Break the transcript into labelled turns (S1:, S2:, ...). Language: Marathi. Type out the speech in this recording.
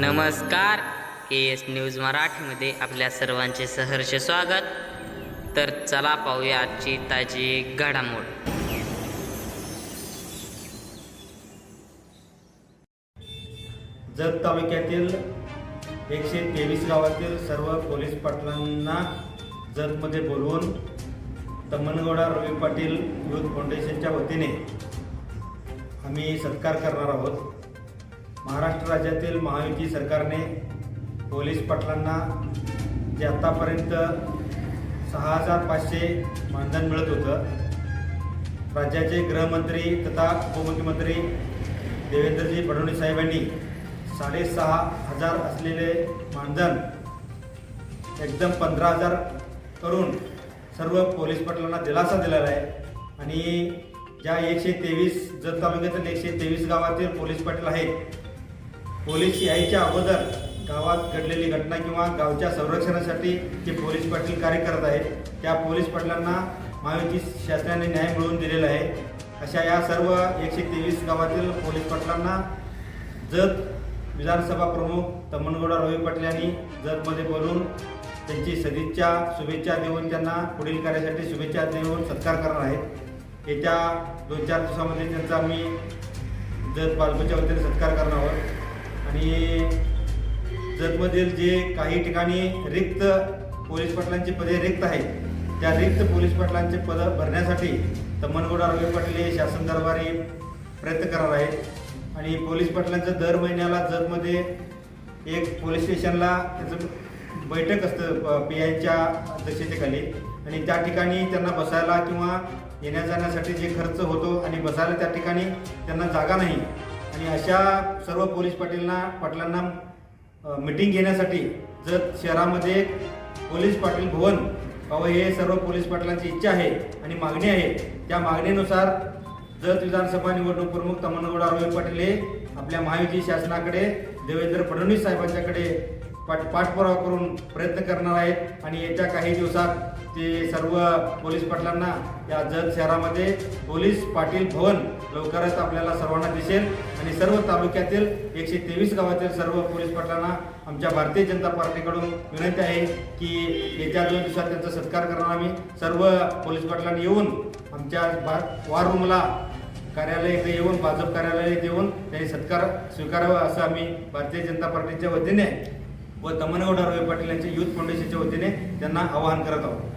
S1: नमस्कार के एस न्यूज मराठीमध्ये आपल्या सर्वांचे सहर्ष स्वागत. तर चला पाहूया आजची ताजी घडामोड.
S2: जत तालुक्यातील एकशे तेवीस गावातील सर्व पोलीस पाटलांना जतमध्ये बोलवून तम्मनगौडा रवी पाटील युथ फाउंडेशनच्या वतीने आम्ही सत्कार करणार आहोत. महाराष्ट्र राज्यातील महायुती सरकारने पोलीस पाटलांना जे आत्तापर्यंत सहा हजार पाचशे मानधन मिळत होतं राज्याचे गृहमंत्री तथा उपमुख्यमंत्री देवेंद्रजी फडणवीस साहेबांनी साडेसहा हजार असलेले मानधन एकदम पंधरा हजार करून सर्व पोलीस पाटलांना दिलासा दिलेला आहे. आणि ज्या एकशे तेवीस जत म्हणजे तालुक्यातील एकशे तेवीस गावातील पोलीस पाटील आहेत. पोलीस यायच्या अगोदर गावात घडलेली घटना किंवा गावच्या संरक्षणासाठी जे पोलीस पाटील कार्य करत आहेत. त्या पोलीस पाटलांना महायुती शासनाने न्याय मिळवून दिलेला आहे. अशा या सर्व एकशे तेवीस गावातील पोलीस पाटलांना जत विधानसभा प्रमुख तम्मनगौडा रवी पाटील यांनी जतमध्ये बोलून त्यांची सदिच्छा शुभेच्छा देऊन त्यांना पुढील कार्यासाठी शुभेच्छा देऊन सत्कार करणार आहेत. येत्या दोन चार दिवसामध्ये त्यांचा आम्ही जत बालकोच्या वतीने सत्कार करणार आहोत. आणि जतमधील जे काही ठिकाणी रिक्त पोलीस पाटलांची पदे रिक्त आहेत त्या रिक्त पोलीस पाटलांचे पद भरण्यासाठी तमनगोड आरोग्य पाटले शासन दरबारी प्रयत्न करणार आहेत. आणि पोलीस पाटलांचं दर महिन्याला जतमध्ये एक पोलीस स्टेशनला त्याचं बैठक असतं पी आयच्या अध्यक्षतेखाली. आणि त्या ठिकाणी त्यांना बसायला किंवा येण्या जाण्यासाठी जे खर्च होतो आणि बसायला त्या ठिकाणी त्यांना जागा नाही. आणि अशा सर्व पोलीस पाटीलना पाटलांना मिटिंग घेण्यासाठी जत शहरामध्ये पोलीस पाटील भवन व्हावं हे सर्व पोलीस पाटलांची इच्छा आहे आणि मागणी आहे. त्या मागणीनुसार जत विधानसभा निवडणूक प्रमुख तमनगौड आरोग्य पाटील हे आपल्या महायुती शासनाकडे देवेंद्र फडणवीस साहेबांच्याकडे पाठ पाठपुरावा करून प्रयत्न करणार आहेत. आणि येत्या काही दिवसात ते सर्व पोलीस पाटलांना या जत शहरामध्ये पोलीस पाटील भवन लवकरच आपल्याला सर्वांना दिसेल. आणि सर्व तालुक्यातील एकशे तेवीस गावातील सर्व पोलीस पाटलांना आमच्या भारतीय जनता पार्टीकडून विनंती आहे की येत्या दोन दिवसात त्यांचा सत्कार करणार आम्ही. सर्व पोलीस पाटलांनी येऊन आमच्या बा वार रूमला कार्यालय इथे येऊन भाजप कार्यालय येऊन त्यांनी सत्कार स्वीकारावा असं आम्ही भारतीय जनता पार्टीच्या वतीने व तमनगड रवी पाटील यांच्या युथ फाउंडेशनच्या वतीने त्यांना आवाहन करत आहोत.